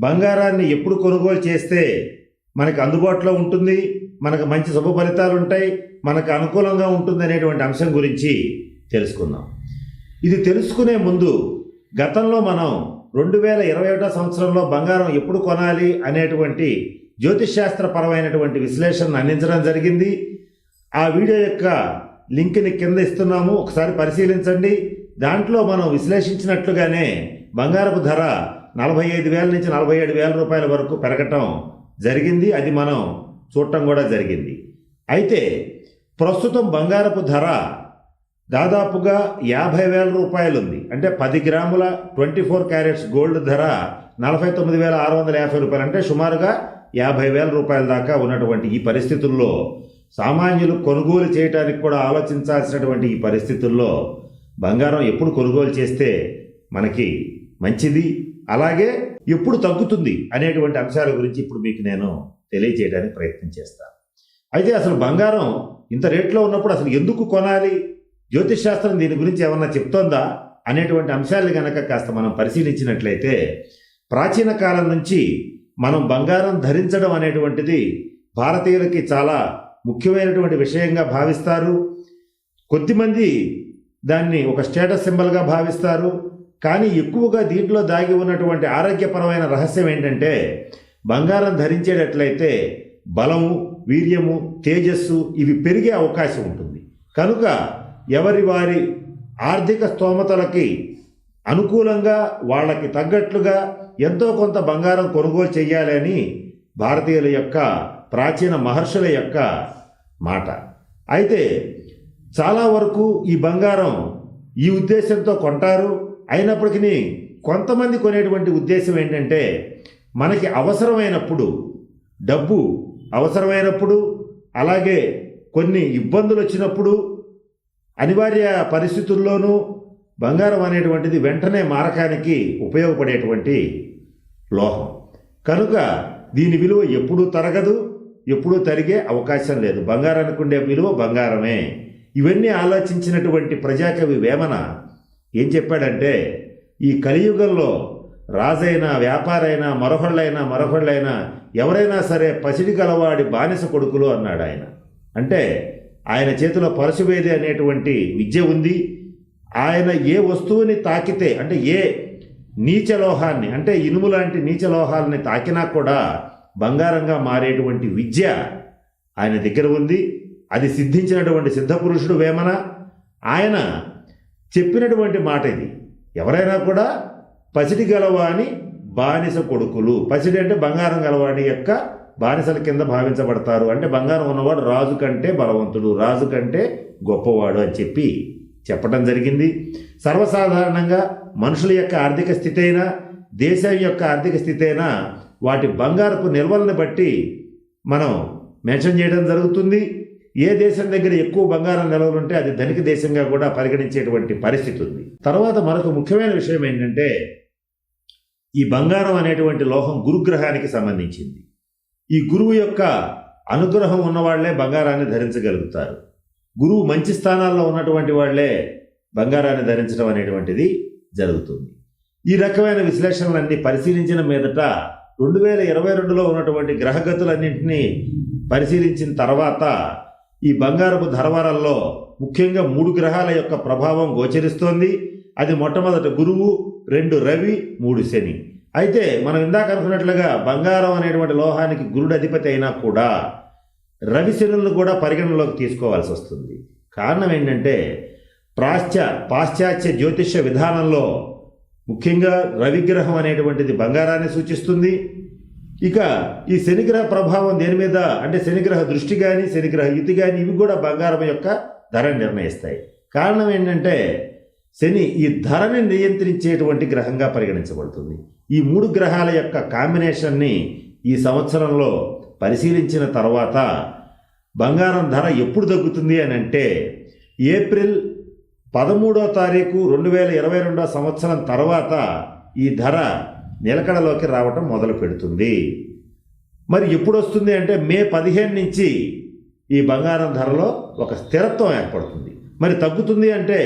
బంగారాన్ని ఎప్పుడు కొనుగోలు చేస్తే మనకు అందుబాటులో ఉంటుంది మనకు మంచి శుభ ఫలితాలు ఉంటాయి మనకు అనుకూలంగా ఉంటుంది అనేటువంటి అంశం గురించి తెలుసుకుందాం. ఇది తెలుసుకునే ముందు గతంలో మనం రెండు వేల ఇరవై ఒకటో సంవత్సరంలో బంగారం ఎప్పుడు కొనాలి అనేటువంటి జ్యోతిష్శాస్త్రపరమైనటువంటి విశ్లేషణను అందించడం జరిగింది. ఆ వీడియో యొక్క లింక్ని కింద ఇస్తున్నాము ఒకసారి పరిశీలించండి. దాంట్లో మనం విశ్లేషించినట్లుగానే బంగారపు ధర నలభై ఐదు వేల నుంచి నలభై ఏడు వేల రూపాయల వరకు పెరగటం జరిగింది. అది మనం చూడటం కూడా జరిగింది. అయితే ప్రస్తుతం బంగారపు ధర దాదాపుగా యాభై వేల రూపాయలు ఉంది. అంటే పది గ్రాముల ట్వంటీ ఫోర్ క్యారెట్స్ గోల్డ్ ధర నలభై తొమ్మిది వేల ఆరు వందల యాభై రూపాయలు. అంటే సుమారుగా యాభై వేల రూపాయల దాకా ఉన్నటువంటి ఈ పరిస్థితుల్లో సామాన్యులు కొనుగోలు చేయడానికి కూడా ఆలోచించాల్సినటువంటి ఈ పరిస్థితుల్లో బంగారం ఎప్పుడు కొనుగోలు చేస్తే మనకి మంచిది? అలాగే ఎప్పుడు తగ్గుతుంది అనేటువంటి అంశాల గురించి ఇప్పుడు మీకు నేను తెలియజేయడానికి ప్రయత్నం చేస్తాను అయితే అసలు బంగారం ఇంత రేట్లో ఉన్నప్పుడు అసలు ఎందుకు కొనాలి? జ్యోతిష్ శాస్త్రం దీని గురించి ఏమన్నా చెప్తోందా? అనేటువంటి అంశాలు కనుక కాస్త మనం పరిశీలించినట్లయితే ప్రాచీన కాలం నుంచి మనం బంగారం ధరించడం అనేటువంటిది భారతీయులకి చాలా ముఖ్యమైనటువంటి విషయంగా భావిస్తారు. కొద్దిమంది దాన్ని ఒక స్టేటస్ సింబల్గా భావిస్తారు. కానీ ఎక్కువగా దీంట్లో దాగి ఉన్నటువంటి ఆరోగ్యపరమైన రహస్యం ఏంటంటే బంగారం ధరించేటట్లయితే బలము వీర్యము తేజస్సు ఇవి పెరిగే అవకాశం ఉంటుంది. కనుక ఎవరి వారి ఆర్థిక స్తోమతలకి అనుకూలంగా వాళ్ళకి తగ్గట్లుగా ఎంతో కొంత బంగారం కొనుగోలు చేయాలని భారతీయుల యొక్క ప్రాచీన మహర్షుల యొక్క మాట. అయితే చాలా వరకు ఈ బంగారం ఈ ఉద్దేశంతో కొంటారు అయినప్పటికీ కొంతమంది కొనేటువంటి ఉద్దేశం ఏంటంటే మనకి అవసరమైనప్పుడు డబ్బు అవసరమైనప్పుడు అలాగే కొన్ని ఇబ్బందులు వచ్చినప్పుడు అనివార్య పరిస్థితుల్లోనూ బంగారం అనేటువంటిది వెంటనే మారకానికి ఉపయోగపడేటువంటి లోహం. కనుక దీని విలువ ఎప్పుడూ తరగదు ఎప్పుడూ తరిగే అవకాశం లేదు. బంగారానికి ఉండే విలువ బంగారమే. ఇవన్నీ ఆలోచించినటువంటి ప్రజాకవి వేమన ఏం చెప్పాడంటే ఈ కలియుగంలో రాజైనా వ్యాపారైనా మరొకళ్ళైనా మరొకళ్ళైనా ఎవరైనా సరే పసిడి గలవాడి బానిస కొడుకులు అన్నాడు ఆయన. అంటే ఆయన చేతిలో పరశువేది అనేటువంటి విద్య ఉంది. ఆయన ఏ వస్తువుని తాకితే అంటే ఏ నీచలోహాన్ని అంటే ఇనుము లాంటి నీచలోహాలని తాకినా కూడా బంగారంగా మారేటువంటి విద్య ఆయన దగ్గర ఉంది. అది సిద్ధించినటువంటి సిద్ధపురుషుడు వేమన. ఆయన చెప్పినటువంటి మాట ఇది. ఎవరైనా కూడా పసిడి గలవాని బానిస కొడుకులు. పసిడి అంటే బంగారం గలవాడి యొక్క బానిసల కింద భావించబడతారు. అంటే బంగారం ఉన్నవాడు రాజు కంటే బలవంతుడు రాజు కంటే గొప్పవాడు అని చెప్పి చెప్పడం జరిగింది. సర్వసాధారణంగా మనుషుల యొక్క ఆర్థిక స్థితి అయినా దేశం యొక్క ఆర్థిక స్థితి అయినా వాటి బంగారపు నిల్వలను బట్టి మనం మెన్షన్ చేయడం జరుగుతుంది. ఏ దేశం దగ్గర ఎక్కువ బంగారం నిల్వలు ఉంటే అది ధనిక దేశంగా కూడా పరిగణించేటువంటి పరిస్థితి ఉంది. తర్వాత మరొక ముఖ్యమైన విషయం ఏంటంటే ఈ బంగారం అనేటువంటి లోహం గురుగ్రహానికి సంబంధించింది. ఈ గురువు యొక్క అనుగ్రహం ఉన్నవాళ్ళే బంగారాన్ని ధరించగలుగుతారు. గురువు మంచి స్థానాల్లో ఉన్నటువంటి వాళ్ళే బంగారాన్ని ధరించడం అనేటువంటిది జరుగుతుంది. ఈ రకమైన విశ్లేషణలన్నీ పరిశీలించిన మీదట రెండు వేల ఇరవై రెండులో ఉన్నటువంటి గ్రహగతులన్నింటినీ పరిశీలించిన తర్వాత ఈ బంగారపు ధరవరల్లో ముఖ్యంగా మూడు గ్రహాల యొక్క ప్రభావం గోచరిస్తోంది. అది మొట్టమొదట గురువు రెండు రవి మూడు శని. అయితే మనం ఇందాక అనుకున్నట్లుగా బంగారం అనేటువంటి లోహానికి గురుడు అధిపతి అయినా కూడా రవి శనులను కూడా పరిగణనలోకి తీసుకోవాల్సి వస్తుంది. కారణం ఏంటంటే ప్రాశ్చ పాశ్చాత్య జ్యోతిష్య విధానంలో ముఖ్యంగా రవిగ్రహం అనేటువంటిది బంగారాన్ని సూచిస్తుంది. ఇక ఈ శనిగ్రహ ప్రభావం దేని మీద? అంటే శనిగ్రహ దృష్టి కానీ శనిగ్రహ యుతి కానీ ఇవి కూడా బంగారం యొక్క ధర నిర్ణయిస్తాయి. కారణం ఏంటంటే శని ఈ ధరని నియంత్రించేటువంటి గ్రహంగా పరిగణించబడుతుంది. ఈ మూడు గ్రహాల యొక్క కాంబినేషన్ని ఈ సంవత్సరంలో పరిశీలించిన తర్వాత బంగారం ధర ఎప్పుడు తగ్గుతుంది అని అంటే ఏప్రిల్ పదమూడో తారీఖు రెండు వేల ఇరవై రెండో సంవత్సరం తర్వాత ఈ ధర నిలకడలోకి రావటం మొదలు పెడుతుంది. మరి ఎప్పుడు వస్తుంది అంటే మే పదిహేను నుంచి ఈ బంగారం ధరలో ఒక స్థిరత్వం ఏర్పడుతుంది. మరి తగ్గుతుంది అంటే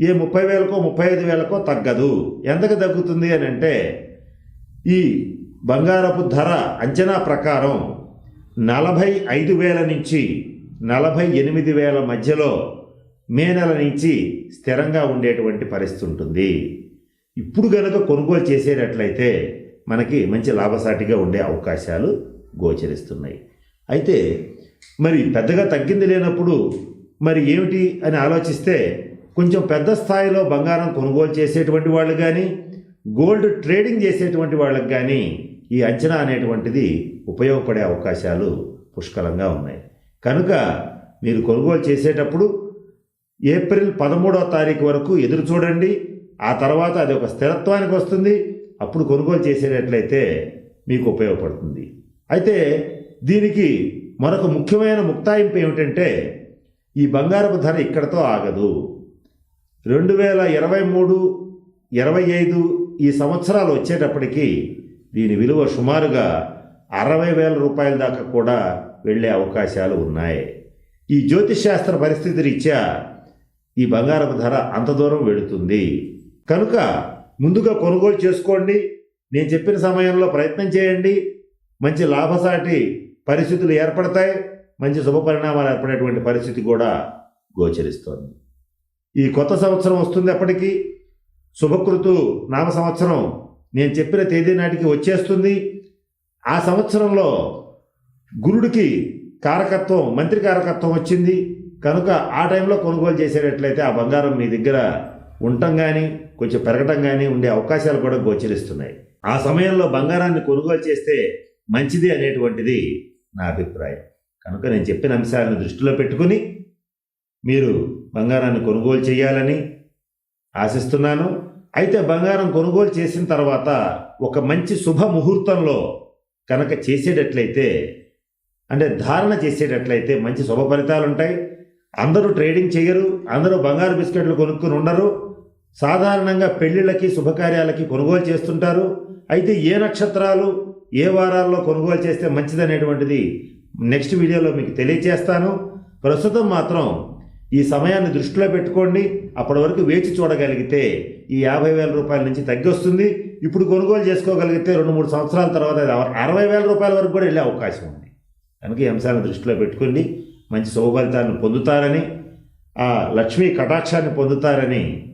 ఏ ముప్పై వేలకో ముప్పై ఐదు వేలకో తగ్గదు. ఎంతకు తగ్గుతుంది అని అంటే ఈ బంగారపు ధర అంచనా ప్రకారం నలభై ఐదు వేల నుంచి నలభై ఎనిమిది వేల మధ్యలో మే నెల నుంచి స్థిరంగా ఉండేటువంటి పరిస్థితి ఉంటుంది. ఇప్పుడు గనక కొనుగోలు చేసేటట్లయితే మనకి మంచి లాభసాటిగా ఉండే అవకాశాలు గోచరిస్తున్నాయి. అయితే మరి పెద్దగా తగ్గింది లేనప్పుడు మరి ఏమిటి అని ఆలోచిస్తే కొంచెం పెద్ద స్థాయిలో బంగారం కొనుగోలు చేసేటువంటి వాళ్ళు కానీ గోల్డ్ ట్రేడింగ్ చేసేటువంటి వాళ్ళకి కానీ ఈ అంచనా అనేటువంటిది ఉపయోగపడే అవకాశాలు పుష్కలంగా ఉన్నాయి. కనుక మీరు కొనుగోలు చేసేటప్పుడు ఏప్రిల్ పదమూడవ తారీఖు వరకు ఎదురు చూడండి. ఆ తర్వాత అది ఒక స్థిరత్వానికి వస్తుంది. అప్పుడు కొనుగోలు చేసేటట్లయితే మీకు ఉపయోగపడుతుంది. అయితే దీనికి మరొక ముఖ్యమైన ముక్తాయింపు ఏమిటంటే ఈ బంగారపు ధర ఇక్కడతో ఆగదు. రెండు వేల ఇరవై మూడు ఇరవై ఐదు ఈ సంవత్సరాలు వచ్చేటప్పటికి దీని విలువ సుమారుగా అరవై వేల రూపాయల దాకా కూడా వెళ్ళే అవకాశాలు ఉన్నాయి. ఈ జ్యోతిష్ శాస్త్ర పరిస్థితి రీత్యా ఈ బంగారపు ధర అంత దూరం వెళుతుంది. కనుక ముందుగా కొనుగోలు చేసుకోండి. నేను చెప్పిన సమయంలో ప్రయత్నం చేయండి. మంచి లాభసాటి పరిస్థితులు ఏర్పడతాయి. మంచి శుభ పరిణామాలు ఏర్పడేటువంటి పరిస్థితి కూడా గోచరిస్తోంది. ఈ కొత్త సంవత్సరం వస్తుంది అప్పటికీ. శుభకృతు నామ సంవత్సరం నేను చెప్పిన తేదీ నాటికి వచ్చేస్తుంది. ఆ సంవత్సరంలో గురుడికి కారకత్వం మంత్రి కారకత్వం వచ్చింది. కనుక ఆ టైంలో కొనుగోలు చేసేటట్లయితే ఆ బంగారం మీ దగ్గర ఉండటం కానీ కొంచెం పెరగటం కానీ ఉండే అవకాశాలు కూడా గోచరిస్తున్నాయి. ఆ సమయంలో బంగారాన్ని కొనుగోలు చేస్తే మంచిది అనేటువంటిది నా అభిప్రాయం. కనుక నేను చెప్పిన అంశాలను దృష్టిలో పెట్టుకుని మీరు బంగారాన్ని కొనుగోలు చేయాలని ఆశిస్తున్నాను. అయితే బంగారం కొనుగోలు చేసిన తర్వాత ఒక మంచి శుభ ముహూర్తంలో కనుక చేసేటట్లయితే అంటే ధారణ చేసేటట్లయితే మంచి శుభ ఫలితాలు ఉంటాయి అందరూ ట్రేడింగ్ చేయరు అందరూ బంగారు బిస్కెట్లు కొనుక్కుని ఉండరు సాధారణంగా పెళ్ళిళ్ళకి శుభకార్యాలకి కొనుగోలు చేస్తుంటారు. అయితే ఏ నక్షత్రాలు ఏ వారాల్లో కొనుగోలు చేస్తే మంచిదనేటువంటిది నెక్స్ట్ వీడియోలో మీకు తెలియజేస్తాను ప్రస్తుతం మాత్రం ఈ సమయాన్ని దృష్టిలో పెట్టుకోండి. అప్పటి వరకు వేచి చూడగలిగితే ఈ యాభై వేల రూపాయల నుంచి తగ్గి వస్తుంది ఇప్పుడు కొనుగోలు చేసుకోగలిగితే రెండు మూడు సంవత్సరాల తర్వాత అది అరవై వేల రూపాయల వరకు కూడా వెళ్ళే అవకాశం ఉంది. కనుక ఈ అంశాలను దృష్టిలో పెట్టుకోండి. మంచి శుభ పొందుతారని ఆ లక్ష్మీ కటాక్షాన్ని పొందుతారని